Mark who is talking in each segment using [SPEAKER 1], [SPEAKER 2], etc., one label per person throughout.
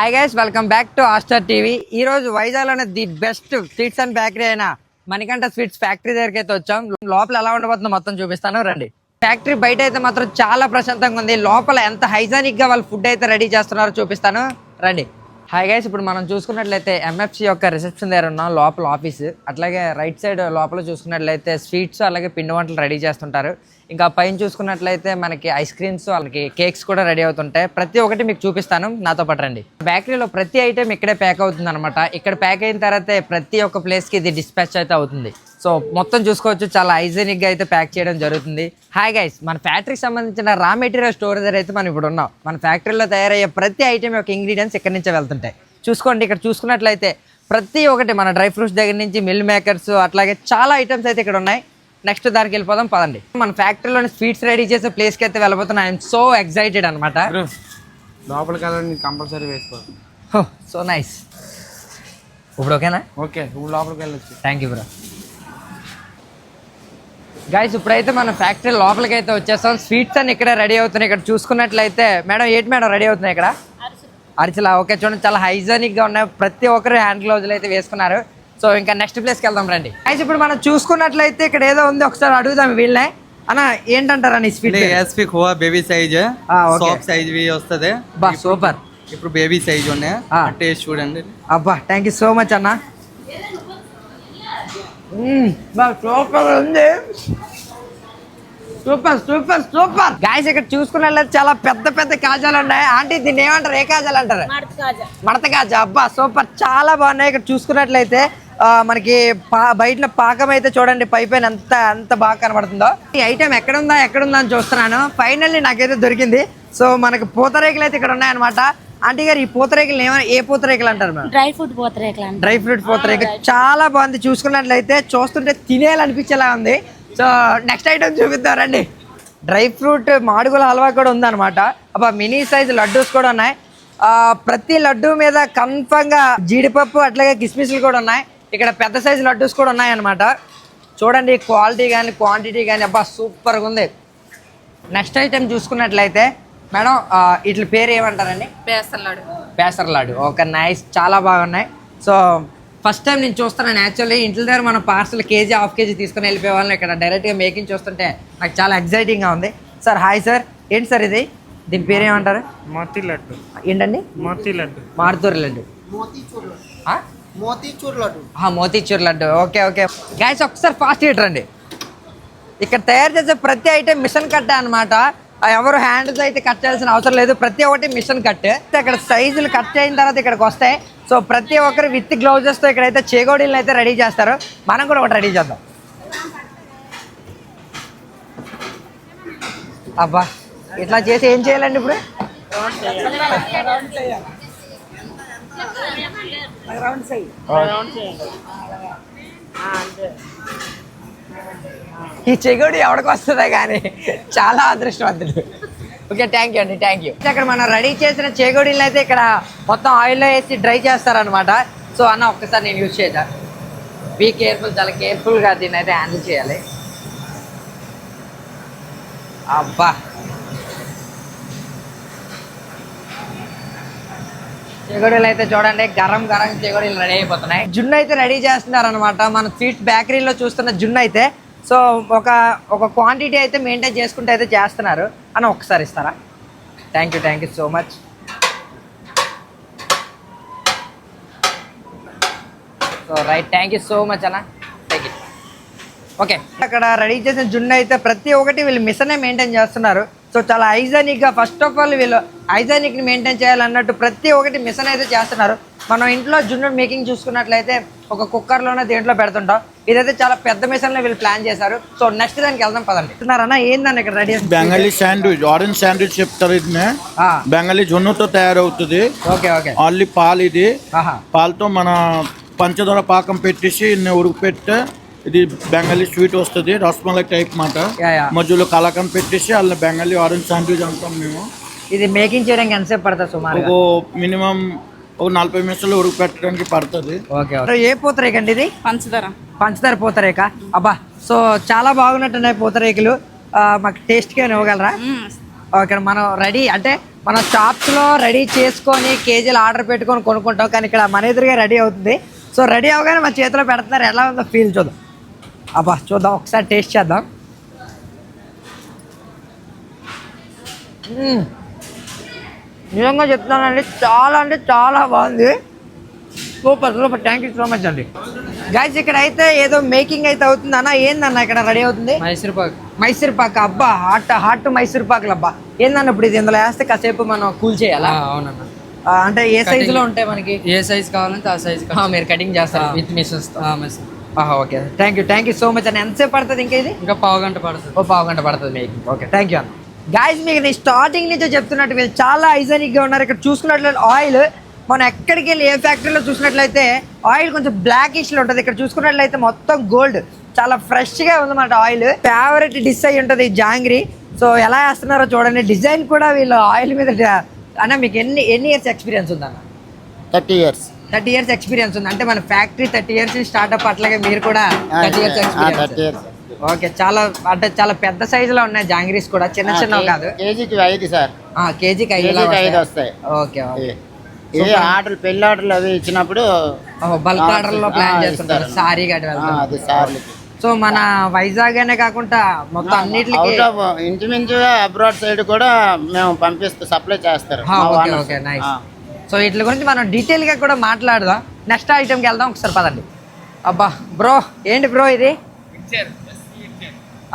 [SPEAKER 1] Hi guys welcome back to Aster TV ఈ రోజు వైజాగ్లోనే the best sweets and bakery అయిన Manikanta sweets factory దగ్గరికి అయితే వచ్చాం. లోపల ఎలా ఉండబోతుందో మొత్తం చూపిస్తాను. రండి. ఫ్యాక్టరీ బయట అయితే మాత్రం చాలా ప్రశాంతంగా ఉంది. లోపల ఎంత హైజానిక్గా వాళ్ళు ఫుడ్ అయితే రెడీ చేస్తున్నారో చూపిస్తాను. రండి. హాయ్ గైస్ ఇప్పుడు మనం చూసుకున్నట్లయితే ఎంఎఫ్సి యొక్క రిసెప్షన్ దగ్గర ఉన్నాం లోపల ఆఫీస్ అట్లాగే రైట్ సైడ్ లోపల చూసుకున్నట్లయితే స్వీట్స్ అలాగే పిండి వంటలు రెడీ చేస్తుంటారు. ఇంకా పైన చూసుకున్నట్లయితే మనకి ఐస్ క్రీమ్స్ వాళ్ళకి కేక్స్ కూడా రెడీ అవుతుంటాయి. ప్రతి ఒక్కటి మీకు చూపిస్తాను. నాతో పాటు రండి. బేకరీలో ప్రతి ఐటెం ఇక్కడే ప్యాక్ అవుతుంది అనమాట ఇక్కడ ప్యాక్ అయిన తర్వాత ప్రతి ఒక్క ప్లేస్కి ఇది డిస్పాచ్ అయితే అవుతుంది. సో మొత్తం చూసుకోవచ్చు. చాలా హైజీనిక్గా అయితే ప్యాక్ చేయడం జరుగుతుంది. హాయ్ గైస్ మన ఫ్యాక్టరీకి సంబంధించిన రా మెటీరియల్ స్టోర్ దగ్గర అయితే మనం ఇప్పుడు ఉన్నాం. మన ఫ్యాక్టరీలో తయారయ్యే ప్రతి ఐటెం యొక్క ఇంగ్రీడియంట్స్ ఇక్కడి నుంచే వెళ్తుంటాయి. చూసుకోండి ఇక్కడ చూసుకున్నట్లయితే ప్రతి ఒక్కటి మన డ్రై ఫ్రూట్స్ దగ్గర నుంచి మిల్ మేకర్స్ అట్లాగే చాలా ఐటమ్స్ అయితే ఇక్కడ ఉన్నాయి. నెక్స్ట్ దానికి వెళ్ళిపోదాం పదండి. మన ఫ్యాక్టరీలోని స్వీట్స్ రెడీ చేసే ప్లేస్కి అయితే వెళ్ళిపోతున్నాం ఐఎమ్ సో ఎక్సైటెడ్ అనమాట
[SPEAKER 2] లోపలికి వెళ్ళండి కంపల్సరీ వేసుకో
[SPEAKER 1] సో నైస్. ఇప్పుడు ఓకేనా?
[SPEAKER 2] ఓకే ఇప్పుడు లోపలికి వెళ్ళొచ్చు.
[SPEAKER 1] Thank you bro. గైస్ ఇప్పుడైతే మన ఫ్యాక్టరీ లోపలికి అయితే వచ్చేస్తాం. స్వీట్స్ అన్ని ఇక్కడే రెడీ అవుతున్నాయి. ఇక్కడ చూసుకున్నట్లయితే మేడం ఏంటి మేడం రెడీ అవుతున్నాయి ఇక్కడ? అరిచలా ఓకే చూడండి చాలా హైజానిక్గా ఉన్నాయి. ప్రతి ఒక్కరు హ్యాండ్ గ్లౌజులు అయితే వేసుకున్నారు. సో ఇంకా నెక్స్ట్ ప్లేస్కి వెళ్దాం రండి. గైస్ ఇప్పుడు మనం చూసుకున్నట్లయితే ఇక్కడ ఏదో ఉంది ఒకసారి అడుగుదాం వీళ్ళనే. అన్న ఏంటంటారా నీ స్వీట్
[SPEAKER 3] ఎస్పీ ఖోవా బేబీ సైజ్
[SPEAKER 1] ఆ, ఓకే.
[SPEAKER 3] సాఫ్ట్ సైజ్ వి వస్తుంది.
[SPEAKER 1] బా సూపర్
[SPEAKER 3] ఇప్పుడు బేబీ సైజ్ ఉన్నాయి.
[SPEAKER 1] ఆ.
[SPEAKER 3] టేస్ట్ చూడండి.
[SPEAKER 1] అబ్బా థ్యాంక్ యూ సో మచ్ అన్న. సూపర్ ఉంది. సూపర్ సూపర్ సూపర్ గాయస్ ఇక్కడ చూసుకున్నట్లయితే చాలా పెద్ద పెద్ద కాజాలు ఉన్నాయి. ఆంటీ దీన్ని ఏమంటారు? ఏ కాజాలు అంటారు? మడత కాజా. అబ్బా సూపర్ చాలా బాగున్నాయి. ఇక్కడ చూసుకున్నట్లయితే మనకి పా బయట పాకం అయితే చూడండి పై పైన ఎంత ఎంత బాగా కనబడుతుందో. ఈ ఐటెం ఎక్కడ ఉందా ఎక్కడ ఉందా అని చూస్తున్నాను. ఫైనల్లీ నాకైతే దొరికింది. సో మనకి పూతరేకులు అయితే ఇక్కడ ఉన్నాయన్నమాట. ఆంటీ గారు ఈ పూతరేకులు ఏమైనా ఏ పూతరేకులు అంటారు మేడం?
[SPEAKER 4] డ్రై ఫ్రూట్ పూతరేకలు
[SPEAKER 1] డ్రై ఫ్రూట్ పూతరేక చాలా బాగుంది. చూసుకున్నట్లయితే చూస్తుంటే తినేయాలనిపించేలా ఉంది. సో నెక్స్ట్ ఐటమ్ చూపిద్దాం రండి. డ్రై ఫ్రూట్ మాడుగుల హల్వా కూడా ఉందన్నమాట. అబ్బా మినీ సైజ్ లడ్డూస్ కూడా ఉన్నాయి. ఆ, ప్రతి లడ్డు మీద కన్ఫర్మ్గా జీడిపప్పు అట్లాగే కిస్మిస్లు కూడా ఉన్నాయి. ఇక్కడ పెద్ద సైజు లడ్డూస్ కూడా ఉన్నాయి అన్నమాట చూడండి క్వాలిటీ కానీ క్వాంటిటీ కానీ అబ్బా సూపర్గా ఉంది. నెక్స్ట్ ఐటెం చూసుకున్నట్లయితే మేడం వీటి పేరు ఏమంటారండి? పేసర్ లాడు ఒక నైస్. చాలా బాగున్నాయి. సో ఫస్ట్ టైం నేను చూస్తున్నాను యాక్చువల్లీ. ఇంటి దగ్గర మనం పార్సల్ కేజీ హాఫ్ కేజీ తీసుకుని వెళ్ళిపోయే వాళ్ళని ఇక్కడ డైరెక్ట్గా మేకింగ్ చూస్తుంటే నాకు చాలా ఎక్సైటింగ్గా ఉంది. Sir hi sir. ఏంటి సార్ ఇది? దీని పేరు ఏమంటారు?
[SPEAKER 2] మోతీ లడ్డు.
[SPEAKER 1] ఏంటండి?
[SPEAKER 2] మోతీ లడ్డు.
[SPEAKER 1] మారుతూరు లడ్డు. ఆ? ఆ, motichoor laddu. Okay okay. Guys ఒకసారి ఫాస్ట్ రండి. ఇక్కడ తయారు చేసే ప్రతి ఐటెం మిషన్ కట్టే అనమాట ఎవరు హ్యాండ్స్ అయితే కట్ చేయాల్సిన అవసరం లేదు. ప్రతి ఒక్కటి మిషన్ కట్ ఇక్కడ సైజులు కట్ అయిన తర్వాత ఇక్కడికి వస్తాయి. సో ప్రతి ఒక్కరు విత్ గ్లౌజెస్తో ఇక్కడైతే చేగోడీలను అయితే రెడీ చేస్తారు. మనం కూడా ఒకటి రెడీ చేద్దాం. అబ్బా ఇట్లా చేసి ఏం చేయాలండి ఇప్పుడు? ఈ చెగుడు ఎవడికి వస్తుందా కానీ చాలా అదృష్టవంతుడు. ఓకే థ్యాంక్ యూ అండి థ్యాంక్ యూ ఇక్కడ మనం రెడీ చేసిన చేగోడీలు అయితే ఇక్కడ మొత్తం ఆయిల్లో వేసి డ్రై చేస్తారనమాట సో అన్న ఒక్కసారి నేను యూజ్ చేద్దా? బీ కేర్ఫుల్ చాలా కేర్ఫుల్గా దీన్ని అయితే హ్యాండిల్ చేయాలి. అబ్బా! చెగోడీలు అయితే చూడండి గరం గరం చెగోడీలు రెడీ అయిపోతున్నాయి. జున్ను అయితే రెడీ చేస్తున్నారు అనమాట మన స్వీట్ బేకరీలో చూస్తున్న జున్ను అయితే. సో ఒక ఒక క్వాంటిటీ అయితే మెయింటైన్ చేసుకుంటే అయితే చేస్తున్నారు. అని ఒకసారి ఇస్తారా? Thank you thank you so much so right thank you so much అన్న. థ్యాంక్ యూ ఓకే అక్కడ రెడీ చేసిన జున్ను అయితే ప్రతి ఒక్కటి వీళ్ళు మిషనే మెయింటైన్ చేస్తున్నారు. సో చాలా హైజానిక్గా ఫస్ట్ ఆఫ్ ఆల్ వీళ్ళు హైజానిక్ని మెయింటైన్ చేయాలన్నట్టు ప్రతి ఒక్కటి మిషన్ అయితే చేస్తున్నారు. మనం ఇంట్లో జున్ను మేకింగ్ చూసుకున్నట్లయితే ఒక కుక్కర్లోనే దేంట్లో పెడుతుంటాం. ఇదైతే చాలా పెద్ద మిషన్లో వీళ్ళు ప్లాన్ చేశారు. సో నెక్స్ట్ దానికి వెళ్దాం పదండి. చెప్తున్నారన్న ఏందన్న ఇక్కడ ready
[SPEAKER 5] Bengali sandwich orange sandwich చెప్తారు ఇది బెంగాలీ జొన్నతో తయారవుతుంది.
[SPEAKER 1] Okay okay.
[SPEAKER 5] ఓన్లీ పాలు ఇది
[SPEAKER 1] ఆహా.
[SPEAKER 5] పాలతో మన పంచదార పాకం పెట్టేసి ఇన్ని ఉడకపెడితే ఇది బెంగాలీ స్వీట్ వస్తుంది రసమలై టైప్ మాట. మధ్యలో కలాకం పెట్టేసి అందులో బెంగాలీ ఆరెంజ్ శాండ్విచ్ అంటాం మేము.
[SPEAKER 1] ఇది మేకింగ్ చేయడానికి ఎంతసేపు పడుతుంది సుమారు
[SPEAKER 5] ఒక మినిమం ఒక నలభై నిమిషాలు ఉడకపెట్టడానికి పడుతుంది.
[SPEAKER 1] Okay okay. ఏ పూతరేకండి ఇది?
[SPEAKER 4] పంచదార.
[SPEAKER 1] పంచదార పూతరేక? అబ్బా సో చాలా బాగున్నట్టున్నాయి పూతరేకులు. ఆ, మాకు టేస్ట్గా ఇవ్వగలరా? ఇక్కడ మనం రెడీ. అంటే మన షాప్స్లో రెడీ చేసుకొని కేజీలు ఆర్డర్ పెట్టుకొని కొనుక్కుంటాం కానీ ఇక్కడ మన ఎదురుగా రెడీ అవుతుంది. సో రెడీ అవగానే మన చేతిలో పెడుతున్నారు. ఎలా ఉందో ఫీల్ చూద్దాం. అబ్బా చూద్దాం ఒకసారి టేస్ట్ చేద్దాం. నిజంగా చెప్తున్నానండి చాలా అంటే చాలా బాగుంది. Super super. Thank you so much అండి. గాయస్ ఇక్కడ అయితే ఏదో మేకింగ్ అయితే అవుతుంది. అన్న ఏందన్న ఇక్కడ రెడీ అవుతుంది?
[SPEAKER 2] మైసూర్ పాక్.
[SPEAKER 1] మైసూర్ పాక్ అబ్బా హాట్ హాట్ మైసూర్ పాకులు అబ్బా. ఏందన్న ఇప్పుడు ఇది? ఇందులో వేస్తే కాసేపు మనం కూల్ చేయాలా?
[SPEAKER 2] అవునన్నా.
[SPEAKER 1] అంటే ఏ సైజు లో ఉంటాయి మనకి?
[SPEAKER 2] ఏ సైజ్ కావాలంటే ఆ సైజ్
[SPEAKER 1] మీరు కటింగ్ చేస్తారు with machines okay. Thank you thank you so much అన్న ఎంతసేపు పడుతుంది ఇంకా ఇది?
[SPEAKER 2] ఇంకా పావు గంట పడుతుంది.
[SPEAKER 1] ఓ పావు గంట పడుతుంది మేకింగ్ ఓకే థ్యాంక్ యూ అన్న. గాయస్ మీకు నేను స్టార్టింగ్ నుంచే చెప్తున్నట్టు వీళ్ళు చాలా hygienic గా ఉన్నారు. ఇక్కడ చూసుకున్నట్లయితే ఆయిల్ మనం ఎక్కడికి వెళ్ళి ఏ ఫ్యాక్టరీలో చూసినట్లయితే ఆయిల్ కొంచెం బ్లాక్లో ఉంటుంది. ఇక్కడ చూసుకున్నట్లయితే మొత్తం గోల్డ్ చాలా ఫ్రెష్గా ఉందన్నమాట ఆయిల్ ఫేవరెట్ డిష్ అయి ఉంటుంది ఈ జాంగ్రీ. సో ఎలా వేస్తున్నారో చూడండి. డిజైన్ కూడా వీళ్ళు ఆయిల్ మీద అన్న మీకు ఎన్ని ఎన్ని ఇయర్స్ ఎక్స్పీరియన్స్ ఉందన్న?
[SPEAKER 4] Thirty years
[SPEAKER 1] thirty years experience ఉంది. అంటే మన ఫ్యాక్టరీ థర్టీ ఇయర్స్ స్టార్ట్అప్ అట్లాగే మీరు కూడా థర్టీ ఇయర్స్ ఎక్స్పీరియన్స్ ఓకే చాలా అంటే చాలా పెద్ద సైజు లో ఉన్నాయి జాంగ్రీస్ కూడా చిన్న చిన్నవి కాదు.
[SPEAKER 4] కేజీకి ఐదు సార్.
[SPEAKER 1] ఆ, కేజీకి ఐదు
[SPEAKER 4] ఐదు వస్తాయి.
[SPEAKER 1] Okay okay.
[SPEAKER 4] ఆర్డర్ పెళ్ళి ఆర్డర్లు అవి ఇచ్చినప్పుడు
[SPEAKER 1] బల్క్
[SPEAKER 4] ఆర్డర్లో
[SPEAKER 1] ప్లాన్ చేస్తుంటారు. సారీ
[SPEAKER 4] సార్లకి
[SPEAKER 1] సో మన వైజాగ్ అనే కాకుండా మొత్తం అన్నిటికి
[SPEAKER 4] ఇంచుమించుగా అబ్రాడ్ సైడ్ కూడా మేము పంపిస్తూ సప్లై చేస్తారు.
[SPEAKER 1] ఓకే. Okay nice. సో వీటి గురించి మనం డీటెయిల్గా కూడా మాట్లాడదాం. నెక్స్ట్ ఐటెంకి వెళ్దాం ఒకసారి పదండి. అబ్బా బ్రో ఏంటి బ్రో ఇది?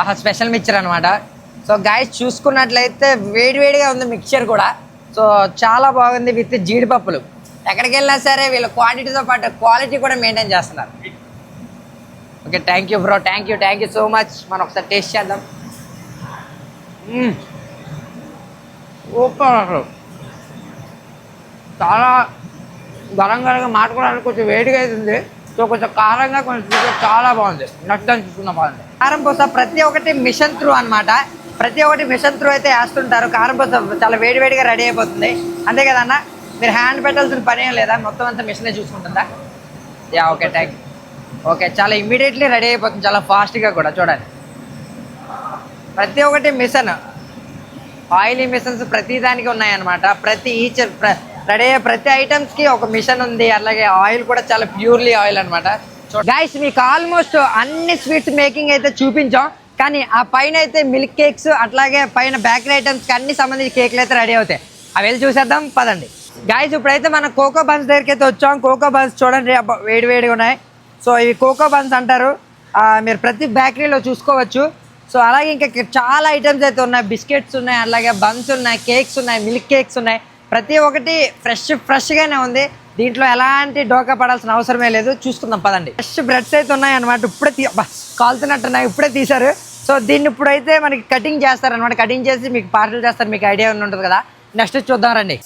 [SPEAKER 1] ఆహా స్పెషల్ మిక్చర్ అనమాట సో గాయస్ చూసుకున్నట్లయితే వేడివేడిగా ఉంది మిక్చర్ కూడా. సో చాలా బాగుంది విత్ జీడిపప్పులు. ఎక్కడికి వెళ్ళినా సరే వీళ్ళ క్వాంటిటీతో పాటు క్వాలిటీ కూడా మెయింటైన్ చేస్తున్నారు. Okay thank you bro thank you thank you so much మనం ఒకసారి టేస్ట్ చేద్దాం. ఓకే చాలా గరం గరంగా మాట్లాడడానికి కొంచెం వేడిగా అవుతుంది. సో కొంచెం కారంగా కొంచెం చాలా బాగుంది. నచ్చని చూసుకున్న బాగుంది. కారం పూస ప్రతి ఒక్కటి మిషన్ త్రూ అనమాట ప్రతి ఒక్కటి మిషన్ త్రూ అయితే వేస్తుంటారు. కారం పూస చాలా వేడివేడిగా రెడీ అయిపోతుంది. అంతే కదన్న మీరు హ్యాండ్ పెట్టాల్సిన పని ఏం లేదా? మొత్తం అంతా మిషనే చూసుకుంటుందా? యా ఓకే థ్యాంక్ ఓకే చాలా ఇమ్మీడియట్లీ రెడీ అయిపోతుంది. చాలా ఫాస్ట్గా కూడా చూడండి. ప్రతి ఒక్కటి మిషన్. ఆయిలీ మిషన్స్ ప్రతి దానికి ఉన్నాయన్నమాట. ప్రతి ఈచర్ ప్ర రెడీ అయ్యే ప్రతి ఐటమ్స్కి ఒక మిషన్ ఉంది. అలాగే ఆయిల్ కూడా చాలా ప్యూర్లీ ఆయిల్ అనమాట గైస్ మీకు ఆల్మోస్ట్ అన్ని స్వీట్స్ మేకింగ్ అయితే చూపించాం. కానీ ఆ పైన అయితే మిల్క్ కేక్స్ అట్లాగే పైన బేకరీ ఐటమ్స్కి అన్ని సంబంధించి కేక్లు అయితే రెడీ అవుతాయి. అవి వెళ్ళి చూసేద్దాం పదండి. గాయస్ ఇప్పుడైతే మనం కోకో బన్స్ దగ్గరికి అయితే వచ్చాం. కోకో బన్స్ చూడండి వేడి వేడిగా ఉన్నాయి. సో ఇవి కోకో బన్స్ అంటారు. మీరు ప్రతి బేకరీలో చూసుకోవచ్చు. సో అలాగే ఇంకా చాలా ఐటమ్స్ అయితే ఉన్నాయి. బిస్కెట్స్ ఉన్నాయి అలాగే బన్స్ ఉన్నాయి కేక్స్ ఉన్నాయి మిల్క్ కేక్స్ ఉన్నాయి. ప్రతి ఒక్కటి ఫ్రెష్ ఫ్రెష్గానే ఉంది. దీంట్లో ఎలాంటి డోకా పడాల్సిన అవసరమే లేదు. చూసుకుందాం పదండి. ఫ్రెష్ బ్రెడ్స్ అయితే ఉన్నాయి అనమాట ఇప్పుడే తీ అబ్బా, ఇప్పుడే తీశారు. సో దీన్ని ఇప్పుడైతే మనకి కటింగ్ చేస్తారనమాట కటింగ్ చేసి మీకు పార్సల్ చేస్తారు. మీకు ఐడియా ఉంటుంది కదా. నెక్స్ట్ చూద్దాం రండి.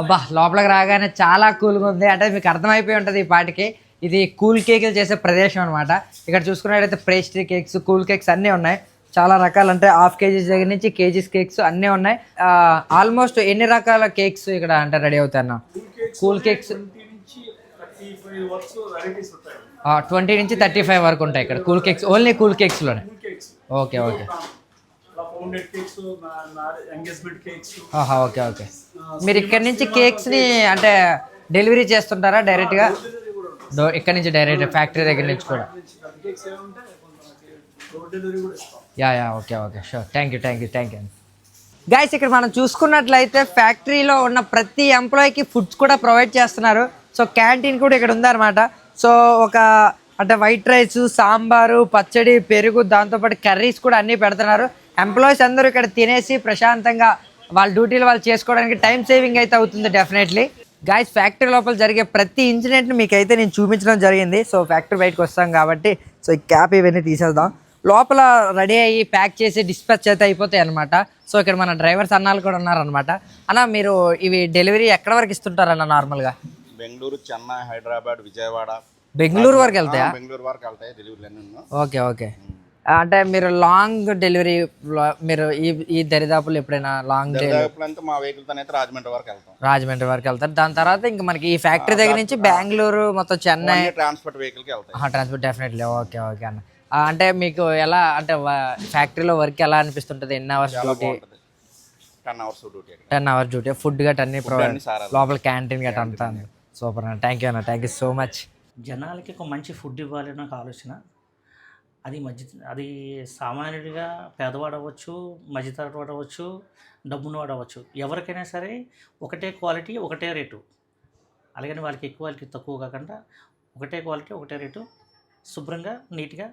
[SPEAKER 1] అబ్బా లోపలికి రాగానే చాలా కూల్గా ఉంది. అంటే మీకు అర్థమైపోయి ఉంటుంది ఈ పాటికి. ఇది కూల్ కేకులు చేసే ప్రదేశం అనమాట ఇక్కడ చూసుకున్నట్టయితే పేస్ట్రీ కేక్స్ కూల్ కేక్స్ అన్నీ ఉన్నాయి. చాలా రకాలు అంటే హాఫ్ కేజీస్ దగ్గర నుంచి కేజీస్ కేక్స్ అన్నీ ఉన్నాయి. ఆల్మోస్ట్ ఎన్ని రకాల కేక్స్ ఇక్కడ అంటే రెడీ అవుతాయి అన్న కూల్ కేక్స్. ట్వంటీ నుంచి థర్టీ ఫైవ్ వరకు ఉంటాయి ఇక్కడ cool cakes. Only cool కేక్స్లోనే. Okay okay. Okay okay. మీరు ఇక్కడ నుంచి కేక్స్ని అంటే డెలివరీ చేస్తుంటారా డైరెక్ట్గా? ఇక్కడ నుంచి డైరెక్ట్ ఫ్యాక్టరీ దగ్గర నుంచి కూడా. Yeah yeah okay okay sure thank you thank you thank you guys ఇక్కడ మనం చూసుకున్నట్లయితే ఫ్యాక్టరీలో ఉన్న ప్రతి ఎంప్లాయీకి ఫుడ్స్ కూడా ప్రొవైడ్ చేస్తున్నారు. సో క్యాంటీన్ కూడా ఇక్కడ ఉందన్నమాట. సో ఒక అంటే వైట్ రైస్ సాంబారు పచ్చడి పెరుగు దాంతోపాటు కర్రీస్ కూడా అన్నీ పెడుతున్నారు. ఎంప్లాయీస్ అందరూ ఇక్కడ తినేసి ప్రశాంతంగా వాళ్ళ డ్యూటీలు వాళ్ళు చేసుకోవడానికి టైం సేవింగ్ అయితే అవుతుంది డెఫినెట్లీ గాయస్ ఫ్యాక్టరీ లోపల జరిగే ప్రతి ఇన్సిడెంట్ని మీకు అయితే నేను చూపించడం జరిగింది. సో ఫ్యాక్టరీ బయటకు వస్తాం కాబట్టి సో ఈ క్యాప్ ఇవన్నీ తీసేద్దాం. లోపల రెడీ అయ్యి ప్యాక్ చేసి డిస్పాచ్ అయితే అయిపోతాయి అనమాట సో ఇక్కడ మన డ్రైవర్స్ అన్నాలు కూడా ఉన్నారనమాట అన్న మీరు ఇవి డెలివరీ ఎక్కడ వరకు ఇస్తుంటారన్న నార్మల్గా?
[SPEAKER 6] బెంగళూరు చెన్నై హైదరాబాద్ విజయవాడ.
[SPEAKER 1] బెంగళూరు వరకు వెళ్తాయా?
[SPEAKER 6] బెంగళూరు వరకు వెళ్తాయి డెలివరీలు ఉన్నాయి.
[SPEAKER 1] Okay okay. అంటే మీరు లాంగ్ డెలివరీ మీరు ఈ ఈ దరిదాపులు ఎప్పుడైనా లాంగ్ డెలివరీ
[SPEAKER 6] దరిదాపులు అంటే మా వెహికల్తో అయితే రాజమండ్రి వరకు వెళ్తాం.
[SPEAKER 1] రాజమండ్రి వరకు వెళ్తారు. దాని తర్వాత ఇంకా మనకి ఈ ఫ్యాక్టరీ దగ్గర నుంచి బెంగళూరు మొత్తం చెన్నై
[SPEAKER 6] ట్రాన్స్పోర్ట్ వెళ్తాయి.
[SPEAKER 1] ట్రాన్స్పోర్ట్ డెఫినెట్లీ ఓకే ఓకే అన్న. అంటే మీకు ఎలా అంటే ఫ్యాక్టరీలో వర్క్ ఎలా అనిపిస్తుంటుంది? ఎన్ని hours duty
[SPEAKER 6] ten hours duty
[SPEAKER 1] ten hour duty food gut అన్ని ప్రొవైడ్. లోపల క్యాంటీన్ గట్ అంతా. సూపర్ అన్న. థ్యాంక్ యూ అన్న. థ్యాంక్ యూ సో మచ్
[SPEAKER 7] జనాలకి ఒక మంచి ఫుడ్ ఇవ్వాలి అని ఒక ఆలోచన. అది మధ్య అది సామాన్యుడిగా పేదవాడు అవ్వచ్చు మధ్యతరగతి వాడు అవ్వచ్చు డబ్బున్నవాడు అవ్వచ్చు. ఎవరికైనా సరే ఒకటే క్వాలిటీ ఒకటే రేటు. అలాగని వాళ్ళకి ఎక్కువ వాళ్ళకి తక్కువ కాకుండా ఒకటే క్వాలిటీ ఒకటే రేటు. శుభ్రంగా నీట్గా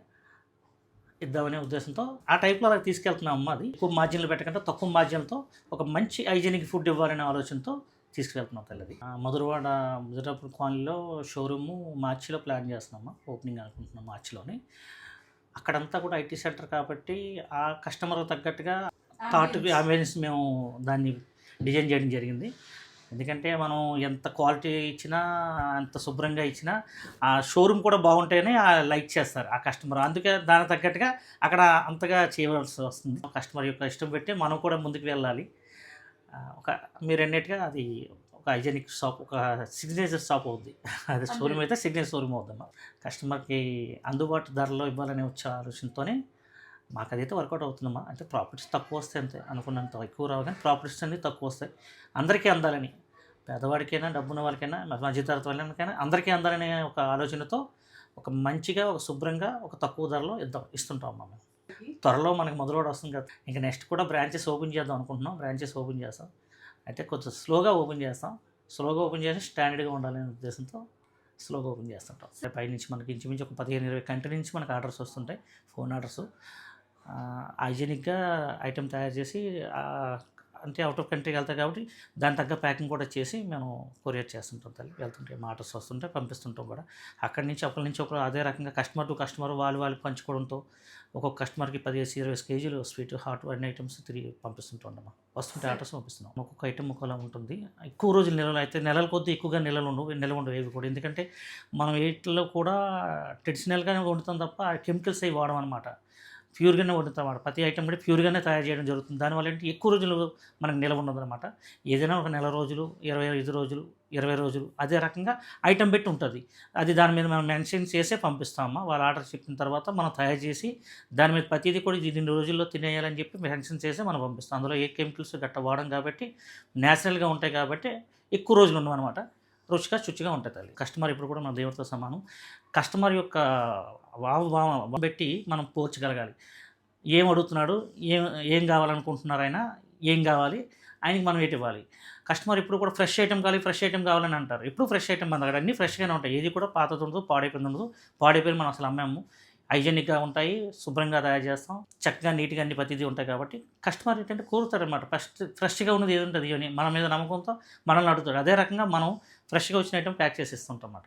[SPEAKER 7] ఇద్దామనే ఉద్దేశంతో ఆ టైప్లో అలా తీసుకెళ్తున్నాం అమ్మ అది. ఎక్కువ మార్జిన్లు పెట్టకుండా తక్కువ మార్జిన్లతో ఒక మంచి హైజీనిక్ ఫుడ్ ఇవ్వాలనే ఆలోచనతో తీసుకెళ్తున్నాం తల్లిది మధురవాడ మధురాపురం కాలనీలో షోరూము మార్చిలో ప్లాన్ చేస్తున్నాము ఓపెనింగ్ అనుకుంటున్నాం మార్చిలోని. అక్కడంతా కూడా ఐటీ సెంటర్ కాబట్టి ఆ కస్టమర్ తగ్గట్టుగా థాట్ అవేర్నెస్ మేము దాన్ని డిజైన్ చేయడం జరిగింది. ఎందుకంటే మనం ఎంత క్వాలిటీ ఇచ్చినా అంత శుభ్రంగా ఇచ్చినా ఆ షోరూమ్ కూడా బాగుంటేనే ఆ లైక్ చేస్తారు ఆ కస్టమర్. అందుకే దానికి తగ్గట్టుగా అక్కడ అంతగా చేయవలసి వస్తుంది. కస్టమర్ యొక్క ఇష్టం పెట్టి మనం కూడా ముందుకు వెళ్ళాలి. ఒక మీరు అన్నట్టుగా అది ఒక హైజెనిక్ షాప్ ఒక సిగ్నేచర్ షాప్ అవుద్ది. అది షోరూమ్ అయితే సిగ్నేచర్ షోరూమ్ అవుద్దమ్మా కస్టమర్కి అందుబాటు ధరలో ఇవ్వాలనే వచ్చే ఆలోచనతోనే మాకు అదైతే వర్కౌట్ అవుతుందమ్మా. అంటే ప్రాఫిట్స్ తక్కువ వస్తాయి అంతే అనుకున్నంత ఎక్కువ రావు కానీ ప్రాఫిట్స్ అన్నీ తక్కువ వస్తాయి. అందరికీ అందాలని పేదవాడికైనా డబ్బున్న వాళ్ళకైనా మధ్యతరగతి వాళ్ళకైనా అందరికీ అందరనే ఒక ఆలోచనతో ఒక మంచిగా ఒక శుభ్రంగా ఒక తక్కువ ధరలో ఇద్దాం ఇస్తుంటాం మనం. మేము త్వరలో మనకి మొదలువాడు వస్తుంది కదా. ఇంకా నెక్స్ట్ కూడా బ్రాంచెస్ ఓపెన్ చేద్దాం అనుకుంటున్నాం. బ్రాంచెస్ ఓపెన్ చేస్తాం. అయితే కొంచెం స్లోగా ఓపెన్ చేస్తాం. స్లోగా ఓపెన్ చేసి స్టాండర్డ్గా ఉండాలనే ఉద్దేశంతో స్లోగా ఓపెన్ చేస్తుంటాం. పై నుంచి మనకి ఇంచుమించు ఒక పదిహేను ఇరవై కంట్రీ నుంచి మనకు ఆర్డర్స్ వస్తుంటాయి. Phone orders. హైజీనిక్గా ఐటెం తయారు చేసి అంటే అవుట్ ఆఫ్ కంట్రీకి వెళ్తాయి కాబట్టి దాని తగ్గ ప్యాకింగ్ కూడా చేసి మేము కొరియర్ చేస్తుంటాం తల్లి. వెళ్తుంటే ఆర్డర్స్ వస్తుంటే పంపిస్తుంటాం కూడా. అక్కడి నుంచి ఒకరి నుంచి ఒకరు అదే రకంగా కస్టమర్ టు కస్టమర్ వాళ్ళు వాళ్ళు పంచుకోవడంతో ఒక్కొక్క కస్టమర్కి పదిహేను ఇరవై కేజీలు స్వీట్ హాట్ అన్ని ఐటమ్స్ తిరిగి పంపిస్తుంటాం వస్తుంటే ఆర్డర్స్ పంపిస్తున్నాం. ఒక్కొక్క ఐటమ్ ఒకలా ఉంటుంది. ఎక్కువ రోజులు నెలలు అయితే నెలల కొద్దీ ఎక్కువగా నెలలు ఉండవు నిల్వ ఉండవు ఏవి కూడా. ఎందుకంటే మనం వీటిలో కూడా ట్రెడిషనల్గానే వండుతాం తప్ప కెమికల్స్ అవి వాడడం అనమాట ప్యూర్గానే వండుతాం అన్నమాట ప్రతి ఐటమ్ కూడా ప్యూర్గానే తయారు చేయడం జరుగుతుంది. దానివల్ల ఏంటి? ఎక్కువ రోజులు మనకు నిల్వ ఉండదన్నమాట. ఏదైనా ఒక నెల రోజులు ఇరవై ఐదు రోజులు ఇరవై రోజులు అదే రకంగా ఐటమ్ పెట్టి ఉంటుంది. అది దాని మీద మనం మెన్షన్ చేసే పంపిస్తామా వాళ్ళు ఆర్డర్ చెప్పిన తర్వాత మనం తయారు చేసి దాని మీద ప్రతిదీ కూడా ఇది రోజుల్లో తినేయాలని చెప్పి మెన్షన్ చేసి మనం పంపిస్తాం. అందులో ఏ కెమికల్స్ గట్ట వాడడం కాబట్టి న్యాచురల్గా ఉంటాయి కాబట్టి ఎక్కువ రోజులు ఉండవు అనమాట రుచిగా శుచిగా ఉంటుంది తల్లి. కస్టమర్ ఇప్పుడు కూడా మన దేవుడితో సమానం. కస్టమర్ యొక్క వావ భావం పెట్టి మనం పోర్చగలగాలి ఏం అడుగుతున్నాడు? ఏం ఏం కావాలనుకుంటున్నారు ఆయన ఏం కావాలి? ఆయనకి మనం ఏంటి ఇవ్వాలి? కస్టమర్ ఇప్పుడు కూడా ఫ్రెష్ ఐటమ్ కావాలి ఫ్రెష్ ఐటమ్ కావాలని అంటారు. ఇప్పుడు ఫ్రెష్ ఐటెం మన దగ్గర అన్నీ ఫ్రెష్గానే ఉంటాయి. ఏది కూడా పాతది ఉండదు పాడైపోయింది ఉండదు. పాడైపోయి మనం అసలు అమ్మాము. హైజెనిక్గా ఉంటాయి శుభ్రంగా తయారు చేస్తాం చక్కగా నీట్గా అన్ని ప్రతిదీ ఉంటాయి కాబట్టి కస్టమర్ ఏంటంటే కోరుతారనమాట ఫస్ట్ ఫ్రెష్గా ఉన్నది ఏది ఉంటుంది? అని మన మీద నమ్మకంతో మనల్ని అడుగుతాడు. అదే రకంగా మనం ఫ్రెష్గా వచ్చిన ఐటెం ప్యాక్ చేసి ఇస్తుంటాం అన్నమాట.